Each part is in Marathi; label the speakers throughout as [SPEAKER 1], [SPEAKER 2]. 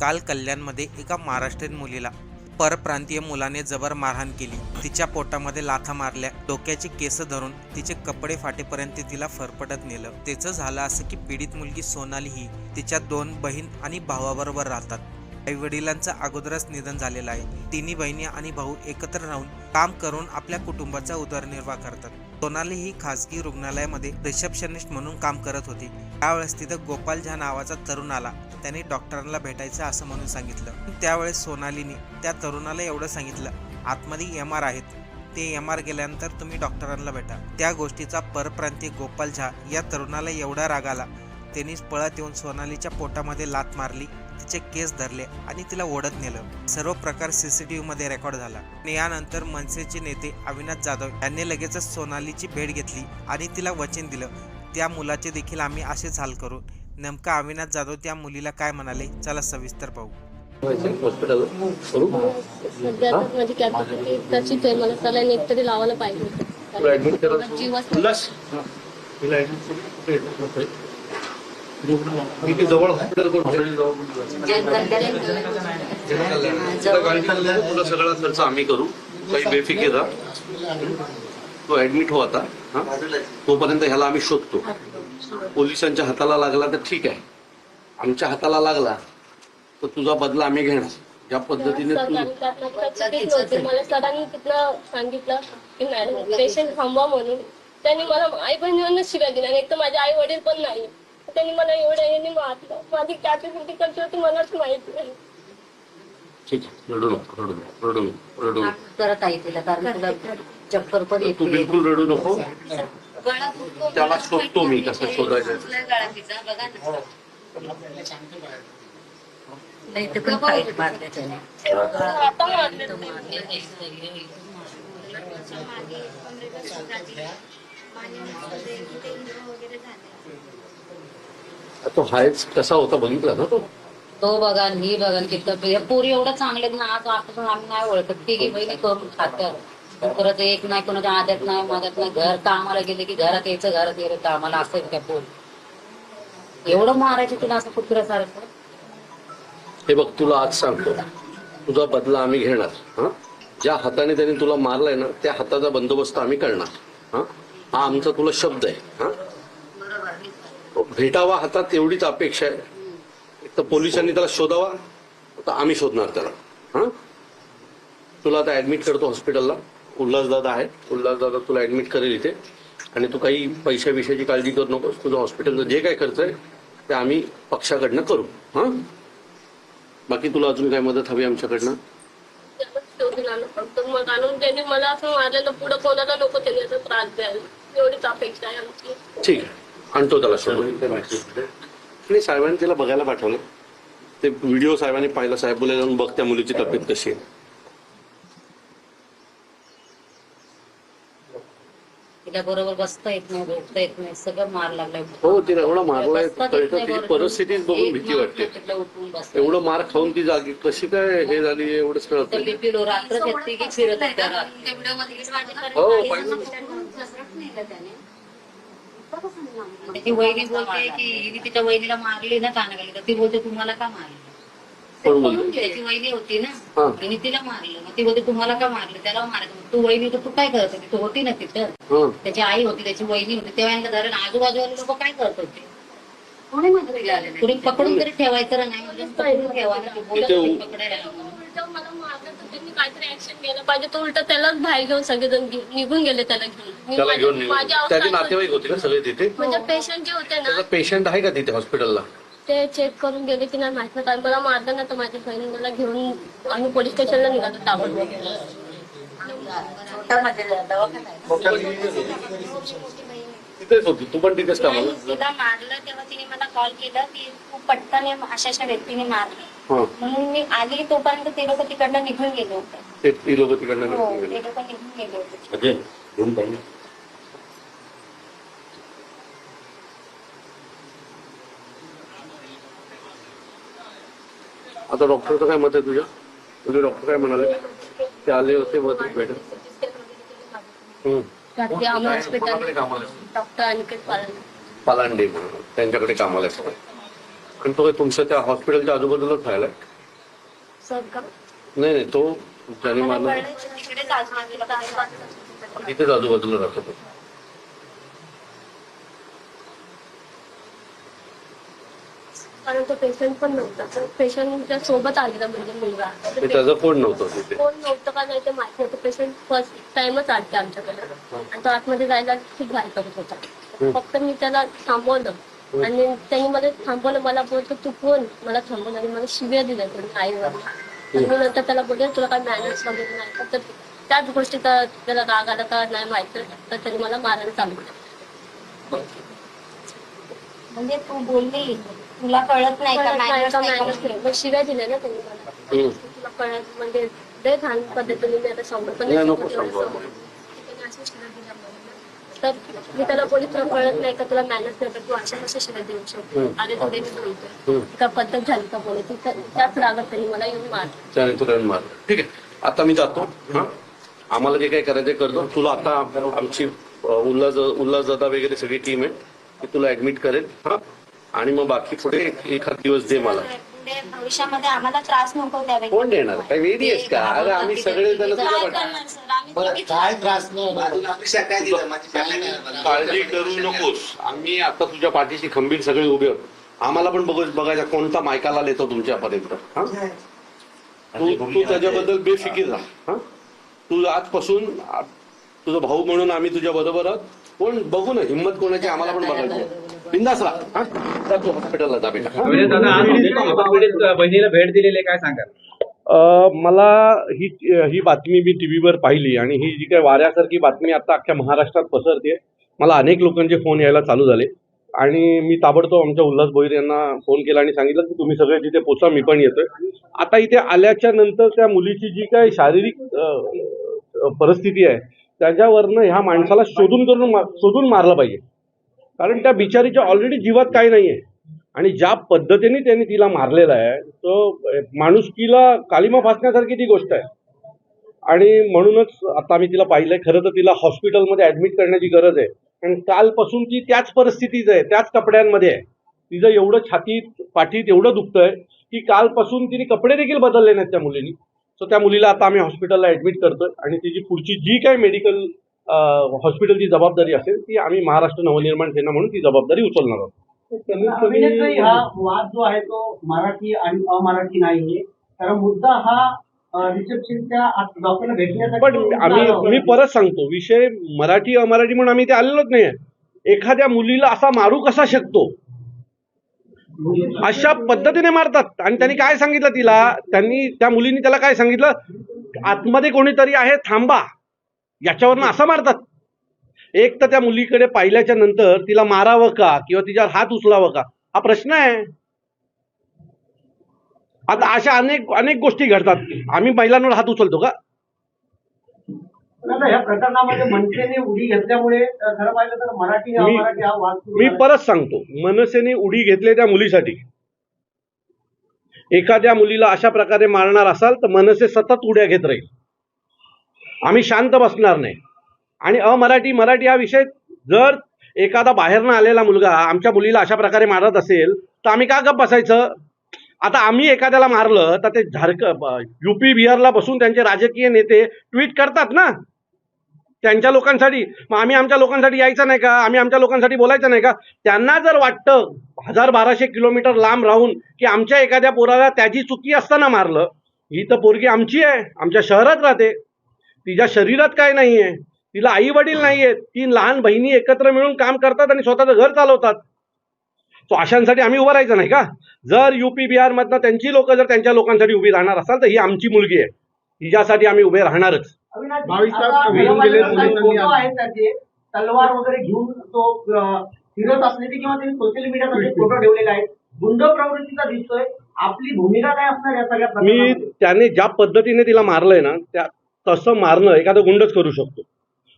[SPEAKER 1] काल कल्याणमध्ये एका महाराष्ट्रीयन मुलीला परप्रांतीय मुलाने जबर मारहाण केली. तिच्या पोटामध्ये लाथा मारल्या. डोक्याची केस धरून तिचे कपडे फाटेपर्यंत तिला फरफटत नेलं. त्याचं झालं असं की पीडित मुलगी सोनाली ही तिच्या दोन बहीण आणि भावाबरोबर राहतात. आई वडिलांचं अगोदरच निधन झालेलं आहे. तिन्ही बहिणी आणि भाऊ एकत्र राहून काम करून आपल्या कुटुंबाचा उदरनिर्वाह करतात. सोनाली ही खासगी रुग्णालयामध्ये रिसेप्शनिस्ट म्हणून काम करत होती. त्यावेळेस तिथं गोपाल झा नावाचा तरुण आला. त्याने डॉक्टरांना भेटायचं असं म्हणून सांगितलं. त्यावेळेस सोनालीने त्या तरुणाला एवढं सांगितलं आतमध्ये एम आर आहेत. ते एम आर गेल्यानंतर तुम्ही डॉक्टरांना भेटा. त्या गोष्टीचा परप्रांतीय गोपाल झा या तरुणाला एवढा राग आला. त्यांनीच पळत येऊन सोनालीच्या पोटामध्ये लात मारली. तिचे केस धरले आणि तिला ओढत नेलं. सर्व प्रकार सीसीटीव्ही मध्ये रेकॉर्ड झाला. आणि यानंतर मनसेचे नेते अविनाश जाधव यांनी लगेचच सोनालीची भेट घेतली आणि तिला वचन दिलं. त्या मुलाचे देखील आम्ही असेच हाल करू. नेमका अविनाश जाधव त्या मुलीला काय म्हणाले? चला सविस्तर पाहू.
[SPEAKER 2] हॉस्पिटल करू?
[SPEAKER 3] सध्या तर माझी कॅपॅसिटी तशीच आहे मला सलाईन एक तरी लावायला पाहिजे
[SPEAKER 2] तुला ऍडमिट करा
[SPEAKER 3] माझा जीवच
[SPEAKER 2] जवळ हॉस्पिटल सगळा खर्च आम्ही करू. काही बेफिकीर राहा. तो ऍडमिट हो आता. हा? तोपर्यंत ह्याला आम्ही शोधतो. पोलिसांच्या हाताला लागला तर ठीक आहे. आमच्या हाताला लागला तर तुझा बदला आम्ही घेणार. ज्या पद्धतीने.
[SPEAKER 3] मला सरांनी तिथनं सांगितलं की मॅडम पेशंट थांबवा म्हणून. त्यांनी मला आई बहिणीवरनं शिव्या दिल्या आणि एक तर माझे आई वडील पण नाही. त्यांनी मला एवढं यांनी मारलं. माझी कॅपॅसिटी कशी होती मलाच माहिती नाही.
[SPEAKER 2] ठीक आहे. रडू नको रडू नको रडू नको रडू नको.
[SPEAKER 4] करत आहे तिला कारण तुला चक्कर पण
[SPEAKER 2] तू
[SPEAKER 4] येते.
[SPEAKER 2] बिलकुल रडू नको. त्याला शोधतो मी कसं शोधायचं.
[SPEAKER 4] नाही ते पण फाईट मारले त्याने.
[SPEAKER 3] आता मारले.
[SPEAKER 2] तो हायच कसा होता बघितला ना तो?
[SPEAKER 4] तो बघा ही बघा हे पोरी एवढं चांगले ना आज आपण आम्ही नाही ओळखत. तिघी बहिणी करून खात्यात परत एक नाही कोणाच्या आद्यात नाही माझ्यात नाही. घर कामाला गेले की घरात यायचं घरात गेलं कामाला असं त्या पोरी. एवढं मारायचं तिला असं कुत्र्यासारखं
[SPEAKER 2] हे बघ तुला आज सांगतो. तुझा बदला आम्ही घेणार हा? ज्या हाताने त्याने तुला मारलाय ना त्या हाताचा बंदोबस्त आम्ही करणार हा? हा आमचा तुला शब्द आहे. हा? भेटावा हातात एवढीच अपेक्षा आहे. एक तर पोलिसांनी त्याला शोधावा तर आम्ही शोधणार त्याला. हा? तुला आता ऍडमिट करतो हॉस्पिटलला उल्हासदादा आहे. उल्हासदादा तुला ऍडमिट करेल इथे. आणि तू काही पैशा विषयाची काळजी करू नकोस. तुझं हॉस्पिटलचं जे काय खर्च आहे ते आम्ही पक्षाकडनं करू. हा? बाकी तुला अजून काय मदत हवी आमच्याकडनं?
[SPEAKER 3] मग आणून त्यांनी मला असं मारलेलं पुढं कोणाला नको त्यांनी असं त्रास द्यायला. एवढीच अपेक्षा आहे आमची.
[SPEAKER 2] ठीक आहे. आणतो त्याला सोबत आणि साहेबांनी त्याला बघायला पाठवलं. ते व्हिडिओ साहेबांनी पाहिला साहेब बोले जाऊन बघ त्या मुलीची तब्येत कशी आहे.
[SPEAKER 4] तिला बरोबर बसता येत नाही बोलता येत नाही सगळं मार लागलाय
[SPEAKER 2] हो तिला एवढा मारलाय तिची. परिस्थितीच बघून भीती
[SPEAKER 4] मार
[SPEAKER 2] वाटते एवढं मार खाऊन ती जागी कशी काय हे झाली एवढंच कळत.
[SPEAKER 4] लिपिलो रात्र घेतली की फिरत.
[SPEAKER 2] हो.
[SPEAKER 4] त्याची वहिनी बोलते की तिच्या वहिनीला मारली ना कानाखाली तर ती बोलते तुम्हाला का मारलं वहिनी होती ना.
[SPEAKER 2] हा.
[SPEAKER 4] हिने तिला मारलं. मग ती तुम्हाला का मारलं? त्याला मग तू वहिनी तर तू काय करत होती? तू होती ना तिथं.
[SPEAKER 2] हा.
[SPEAKER 4] त्याची आई होती त्याची वहिनी होती. तेव्हा यांना धरण आजूबाजूवाले लोक काय करत होते? कुणी पकडून तरी ठेवायचं ना नाही म्हणजे पकडून ठेवा ना. ती बोलत
[SPEAKER 2] इथे
[SPEAKER 4] होती
[SPEAKER 2] उ-
[SPEAKER 4] पकडायला म्हणून.
[SPEAKER 3] उलटं मला मारलं तर त्यांनी काहीतरी ऍक्शन घ्यायला पाहिजे. तो उलट त्यालाच बाहेर घेऊन सगळेजण निघून गेले त्याला घेऊन. मी
[SPEAKER 2] त्याला
[SPEAKER 3] माझी-
[SPEAKER 2] घेऊन निघून
[SPEAKER 3] माझी अवस्था
[SPEAKER 2] त्याचे
[SPEAKER 3] अशी
[SPEAKER 2] नातेवाईक होते ना सगळे तिथे?
[SPEAKER 3] होती. म्हणजे पेशंट जे होते ना
[SPEAKER 2] त्याचा पेशंट आहे का तिथे हॉस्पिटलला
[SPEAKER 3] ते चेक करून गेले की नाही माहीत नाही. कारण मला मारलं ना तर माझी बहीण मला घेऊन आम्ही पोलीस स्टेशनला निघालो ताबडतोब.
[SPEAKER 2] तिथेच होती. तू पण तिथेच कामाला
[SPEAKER 5] तिला मारलं तेव्हा तिने मला कॉल केला की खूप पटकन या अशा अशा व्यक्तीने मारलं.
[SPEAKER 2] हा.
[SPEAKER 5] म्हणून मी आली तोपर्यंत ते लोक तिकडनं निघून गेले होते.
[SPEAKER 2] ते लोक तिकडनं
[SPEAKER 5] हो
[SPEAKER 2] निघून गेले.
[SPEAKER 5] होते
[SPEAKER 2] अजय घेऊन पाहिजे आता डॉक्टरचं काय मत आहे तुझ्या? तुझे डॉक्टर काय म्हणाले? ते आले होते मत भेट
[SPEAKER 3] रात्री आम्ही हॉस्पिटल
[SPEAKER 2] कोणाकडे कामाला आहे?
[SPEAKER 3] डॉक्टर अनिकेत पालन.
[SPEAKER 2] पालांडे म्हणून. त्यांच्याकडे कामाला असतात आणि तो तुमच्या त्या हॉस्पिटलच्या आजूबाजूलाच राहिलाय? नाही नाही तो
[SPEAKER 5] मला
[SPEAKER 2] मारलं तिथेच आजूबाजूला राहतो तो.
[SPEAKER 3] कारण तो पेशंट पण नव्हता. तर पेशंटच्या सोबत आलेला म्हणजे मुलगा. तर
[SPEAKER 2] कोण नव्हतं तिथे?
[SPEAKER 3] कोण नव्हतं का नाही ते माहिती नव्हतं पेशंट फर्स्ट टाइमच आलते आमच्याकडे. आणि तो आतमध्ये जायला खूप घाई करत होता. फक्त मी त्याला थांबवलं. आणि त्यांनी मला थांबवलं. मला बोलतो तू कोण? मला थांबवलं आणि मला शिव्या दिल्या त्यांनी आईवर आणि मी नंतर त्याला बोलले तुला काय मॅनर्स वगैरे नाही का? तर त्याच गोष्टीचा त्याला राग आला का नाही माहिती तर त्याने मला मारायला चालू केलं.
[SPEAKER 5] म्हणजे तू बोलली तुला कळत नाही का
[SPEAKER 3] कळत नाही का. मग शिव्या दिल्या ना त्यांनी मला
[SPEAKER 2] हम्म.
[SPEAKER 3] तुला कळत म्हणजे लय घाण पद्धतीने मी आता समोर पण
[SPEAKER 2] नाही, नको
[SPEAKER 3] समोर
[SPEAKER 2] सांगू.
[SPEAKER 3] समोर. त्याने अशा शिव्या दिल्या मला. तर मी त्याला बोलली तुला कळत नाही का तुला मॅनर्स नाही तू अशा कशा शिव्या देऊ शकतो
[SPEAKER 2] हम्म.
[SPEAKER 3] अरे थोडे मी बोलतोय
[SPEAKER 2] हम्म.
[SPEAKER 3] का पद्धत झाली का बोलायची त्या- त्याच रागात त्यांनी मला येऊन मार
[SPEAKER 2] त्याने तुला येऊन मारलं ठीक आहे आता मी जातो हा आम्हाला जे काही करायचं ते करतो तुला आता आमची अ, उल्हास उल्हासदादा वगैरे सगळी टीम आहे ती तुला ऍडमिट करेल हा आणि मग बाकी पुढे एखाद दिवस दे मला.
[SPEAKER 5] पुढे भविष्यामध्ये आम्हाला त्रास नको द्यावे
[SPEAKER 2] कोण देणार? वेळी आहेस का? अरे आम्ही सगळे जण तुझ्या
[SPEAKER 5] काय
[SPEAKER 2] पाठी-
[SPEAKER 5] करणार सर? आम्ही
[SPEAKER 6] बरं
[SPEAKER 5] किती
[SPEAKER 6] काय त्रास नाही होणार
[SPEAKER 7] अजून अपेक्षा काय दिलं? माझी फॅमिली
[SPEAKER 2] काळजी करू नकोस. आम्ही आता तुझ्या पाठीशी खंबीर सगळे उभे आहोत. आम्हाला पण बघ बघायचा कोणता मायकाला येतो तुमच्यापर्यंत. हा? तू तू त्याच्याबद्दल बेफिकीर राहा. हा. तू आजपासून आ- तुझा भाऊ म्हणून आम्ही तुझ्या बरोबर आहोत. पण बघू ना हिंमत कोणाची आम्हाला पण बघायची राहा. जा तू हॉस्पिटलला जा बेटा?
[SPEAKER 8] म्हणजे दादा आज पीडित बहिणीला भेट दिलेली आहे, काय सांगाल?
[SPEAKER 2] अ, मला ही ही बातमी मी टीव्हीवर पाहिली आणि ही जी काही वाऱ्यासारखी बातमी आता अख्ख्या महाराष्ट्रात पसरते मला अनेक लोकांचे फोन यायला चालू झाले. आणि मी ताबडतोब आमच्या उल्हास भोईर यांना फोन केला आणि सांगितलं की तुम्ही सगळे तिथे पोचा मी पण येतोय. आता इथे आल्याच्यानंतर त्या मुलीची जी काही शारीरिक अ, अ, परिस्थिती आहे त्याच्यावरनं ह्या माणसाला शोधून करून मा- शोधून मारलं पाहिजे. कारण त्या बिचारीच्या ऑलरेडी जीवात काही नाही आहे आणि ज्या पद्धतीने त्यांनी तिला मारलेला आहे तो माणुसकीला कालिमा फासण्यासारखी ती गोष्ट आहे. आणि म्हणूनच आता आम्ही तिला पाहिलंय खरं तर तिला हॉस्पिटलमध्ये ऍडमिट करण्याची गरज आहे. आणि कालपासून ती त्याच परिस्थितीत आहे त्याच कपड्यांमध्ये आहे. तिचं एवढं छातीत पाठीत एवढं दुखतंय की कालपासून तिने कपडे देखील बदलले नाहीत त्या मुलीनी. सो त्या मुलीला आता आम्ही हॉस्पिटलला ऍडमिट करतोय. आणि तिची पुढची जी काही मेडिकल हॉस्पिटलची जबाबदारी असेल ती आम्ही महाराष्ट्र नवनिर्माण सेना म्हणून ती जबाबदारी उचलणार आहोत.
[SPEAKER 9] हा वाद जो आहे तो मराठी आणि अमराठी नाहीये. कारण मुद्दा हा रिसेप्शनच्या डॉक्टरला भेटण्यासाठी
[SPEAKER 2] पण आम्ही मी परत सांगतो विषय मराठी अमराठी म्हणून आम्ही ते आलेलोच नाही एखाद्या मुलीला असा मारू कसा शकतो? अशा पद्धतीने मारतात. आणि त्यांनी काय सांगितलं तिला? त्यांनी त्या मुलीने त्याला काय सांगितलं? आतमध्ये कोणीतरी आहे थांबा. याच्यावरनं असं मारतात. एक तर त्या मुलीकडे पाहिल्याच्या नंतर तिला मारावं का? किंवा तिच्यावर हात उचलावं का? हा प्रश्न आहे. आता अशा अनेक अनेक गोष्टी घडतात. आम्ही महिलांवर हात उचलतो का?
[SPEAKER 9] प्रकरणामध्ये मनसेने उडी घेतल्यामुळे अ, खरं पाहिलं तर मराठी आणि
[SPEAKER 2] मी-. परत सांगतो. मनसेने उडी घेतली त्या मुलीसाठी. एखाद्या मुलीला अशा प्रकारे मारणार असाल तर मनसे सतत उड्या घेत राहील. आम्ही शांत बसणार नाही. आणि अमराठी मराठी हा विषय जर एखादा बाहेरनं आलेला मुलगा आमच्या मुलीला अशा प्रकारे मारत असेल तर आम्ही का गप बसायचं? आता आम्ही एखाद्याला मारलं तर ते झारख युपी बिहारला बसून त्यांचे राजकीय नेते ट्विट करतात ना? त्यांच्या लोकांसाठी. मग आम्ही आमच्या लोकांसाठी यायचं नाही का? आम्ही आमच्या लोकांसाठी बोलायचं नाही का? त्यांना जर वाटतं हजार बाराशे किलोमीटर लांब राहून की आमच्या एखाद्या पोराला त्याची चुकी असताना मारलं ही तर पोरगी आमची आहे आमच्या शहरात राहते. तिच्या शरीरात काय नाही आहे तिला आई वडील नाही आहेत तीन लहान बहिणी एकत्र मिळून काम करतात आणि स्वतःचं घर चालवतात. तो अशांसाठी आम्ही उभं राहायचं नाही का? जर युपी बिहारमधनं त्यांची लोक जर त्यांच्या लोकांसाठी उभी राहणार असाल तर ही आमची मुलगी आहे. हिच्यासाठी आम्ही उभे राहणारच.
[SPEAKER 9] तलवार वगैरे घेऊन तो फिरत असण्याचे किंवा त्यांनी सोशल मीडियात असे फोटो ठेवलेले आहेत. गुंड प्रवृत्तीचा दिसतोय. आपली भूमिका काय असणार या सगळ्या
[SPEAKER 2] मी? त्याने ज्या पद्धतीने तिला मारलंय ना त्या तसं मारणं एखादा गुंडच करू शकतो.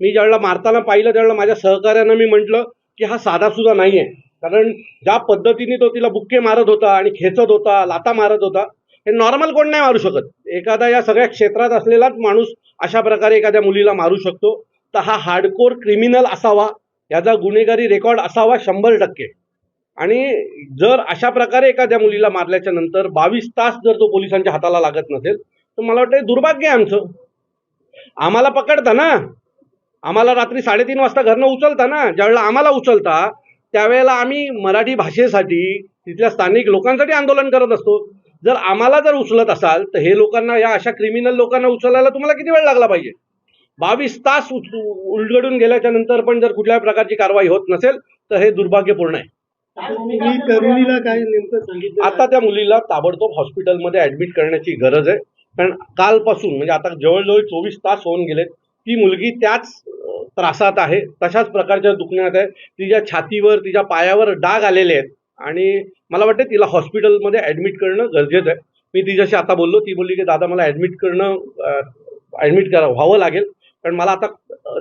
[SPEAKER 2] मी ज्यावेळेला मारताना पाहिलं त्यावेळेला माझ्या सहकार्यानं मी म्हटलं की हा साधा सुद्धा नाहीये. कारण ज्या पद्धतीने तो तिला बुक्के मारत होता आणि खेचत होता लाता मारत होता हे नॉर्मल कोण नाही मारू शकत. एखादा या सगळ्या क्षेत्रात असलेलाच माणूस अशा प्रकारे एखाद्या मुलीला मारू शकतो. तर हा हार्डकोर क्रिमिनल असावा याचा गुन्हेगारी रेकॉर्ड असावा शंभर टक्के. आणि जर अशा प्रकारे एखाद्या मुलीला मारल्याच्या नंतर बावीस तास जर तो पोलिसांच्या हाताला लागत नसेल तर मला वाटतं दुर्भाग्य आहे आमचं. आम्हाला पकडता ना? आम्हाला रात्री साडेतीन वाजता घरनं उचलता ना? ज्यावेळेला आम्हाला उचलता त्यावेळेला आम्ही मराठी भाषेसाठी तिथल्या स्थानिक लोकांसाठी आंदोलन करत असतो. जर आम्हाला जर उचलत असाल तर हे लोकांना या अशा क्रिमिनल लोकांना उचलायला तुम्हाला किती वेळ लागला पाहिजे? बावीस तास उलगडून गेल्याच्यानंतर पण जर कुठल्याही प्रकारची कारवाई होत नसेल तर हे दुर्भाग्यपूर्ण आहे. आता त्या मुलीला ताबडतोब हॉस्पिटलमध्ये ऍडमिट करण्याची गरज आहे. कारण कालपासून म्हणजे आता जवळजवळ चोवीस तास होऊन गेलेत ती मुलगी त्याच त्रासात आहे तशाच प्रकारच्या दुखण्यात आहे. तिच्या छातीवर तिच्या पायावर डाग आलेले आहेत आणि मला वाटतं तिला हॉस्पिटलमध्ये ऍडमिट करणं गरजेचं आहे. मी तिच्याशी आता बोललो ती बोलली की दादा मला ऍडमिट करणं ऍडमिट करा व्हावं लागेल कारण मला आता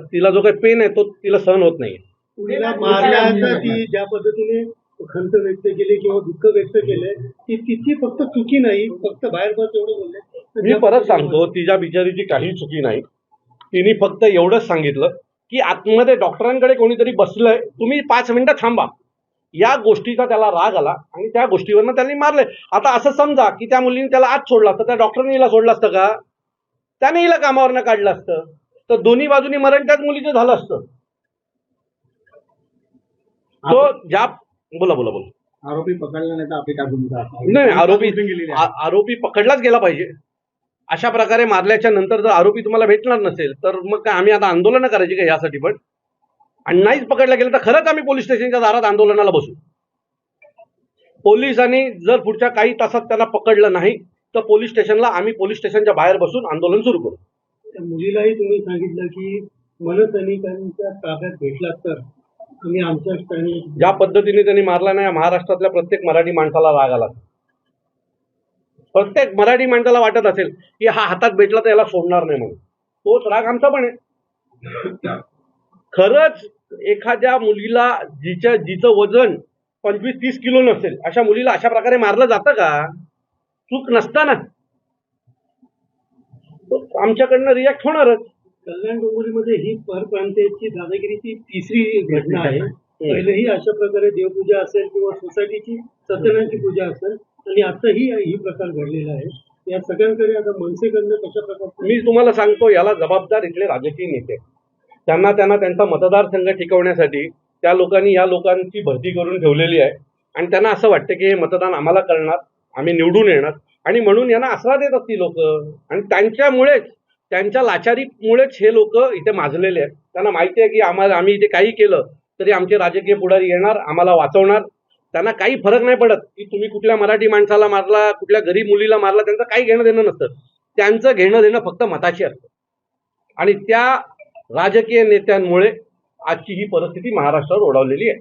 [SPEAKER 2] तिला जो काही पेन आहे तो तिला सहन होत नाही
[SPEAKER 9] ती ज्या पद्धतीने खंत व्यक्त केली किंवा दुःख व्यक्त केलंय ती तिची फक्त चुकी नाही फक्त बाहेर बस एवढं बोलले.
[SPEAKER 2] मी परत सांगतो तिच्या बिचारीची काही चुकी नाही. तिने फक्त एवढंच सांगितलं की आतमध्ये डॉक्टरांकडे कोणीतरी बसलंय तुम्ही पाच मिनिटं थांबा. या गोष्टीचा त्याला राग आला आणि त्या गोष्टीवरनं त्यांनी मारलंय. आता असं समजा की त्या मुलीने त्याला आत सोडला असतं त्या डॉक्टरने हिला सोडलं असतं का? त्याने हिला कामावरनं काढलं असतं. तर दोन्ही बाजूनी मरण त्याच मुलीचं झालं असतं. तो ज्या बोला बोला बोला.
[SPEAKER 9] आरोपी पकडला नाही तर आपली काय भूमिका?
[SPEAKER 2] नाही आरोपी आरोपी पकडलाच गेला पाहिजे. अशा प्रकारे मारल्याच्या नंतर जर आरोपी तुम्हाला भेटणार नसेल तर मग काय आम्ही आता आंदोलन करायची का यासाठी पण? आणि नाहीच पकडला गेलं तर खरंच आम्ही पोलीस स्टेशनच्या दारात आंदोलनाला बसू? पोलिसांनी जर पुढच्या काही तासात त्यांना पकडलं नाही तर पोलीस स्टेशनला आम्ही पोलीस स्टेशनच्या बाहेर बसून आंदोलन सुरू करू.
[SPEAKER 9] त्या मुलीलाही तुम्ही सांगितलं की मनसैनिकांच्या ताब्यात भेटला तर तुम्ही आमच्या
[SPEAKER 2] ज्या पद्धतीने त्यांनी मारला नाही महाराष्ट्रातल्या प्रत्येक मराठी माणसाला राग आला. प्रत्येक मराठी माणसाला वाटत असेल की हा हातात भेटला तर याला सोडणार नाही म्हणून. तोच राग आमचा पण आहे. खरंच एखाद्या मुलीला जिच्या जिचं वजन पंचवीस तीस किलो नसेल अशा मुलीला अशा प्रकारे मारलं जातं का? चूक नसताना. आमच्याकडनं रिॲक्ट होणारच.
[SPEAKER 9] कल्याण डोंबिवलीमध्ये ही परप्रांतीयची दादागिरीची तिसरी घटना आहे. पहिलेही अशा प्रकारे देवपूजा असेल किंवा सोसायटीची सत्यनारायणची पूजा असेल आणि आताही ही प्रकार घडलेला आहे. या सगळ्यांकडे आता मनसेकडनं कशा प्रकारचं
[SPEAKER 2] मी तुम्हाला सांगतो याला जबाबदार इथले राजकीय नेते. त्यांना त्यांना त्यांचा मतदारसंघ टिकवण्यासाठी त्या लोकांनी या लोकांची भरती करून ठेवलेली आहे. आणि त्यांना असं वाटतं की हे मतदान आम्हाला करणार आम्ही निवडून येणार. आणि म्हणून यांना आसरा देतात ती लोक. आणि त्यांच्यामुळेच त्यांच्या लाचारीमुळेच हे लोक इथे माजलेले आहेत. त्यांना माहिती आहे की आम्हाला आम्ही इथे काही केलं तरी आमचे राजकीय पुढारी येणार आम्हाला वाचवणार. त्यांना काही फरक नाही पडत की तुम्ही कुठल्या मराठी माणसाला मारला कुठल्या गरीब मुलीला मारला त्यांचं काही घेणं देणं नसतं. त्यांचं घेणं देणं फक्त मताशी असतं. आणि त्या राजकीय नेत्यांमुळे आजची ही परिस्थिती महाराष्ट्रावर ओढावलेली आहे.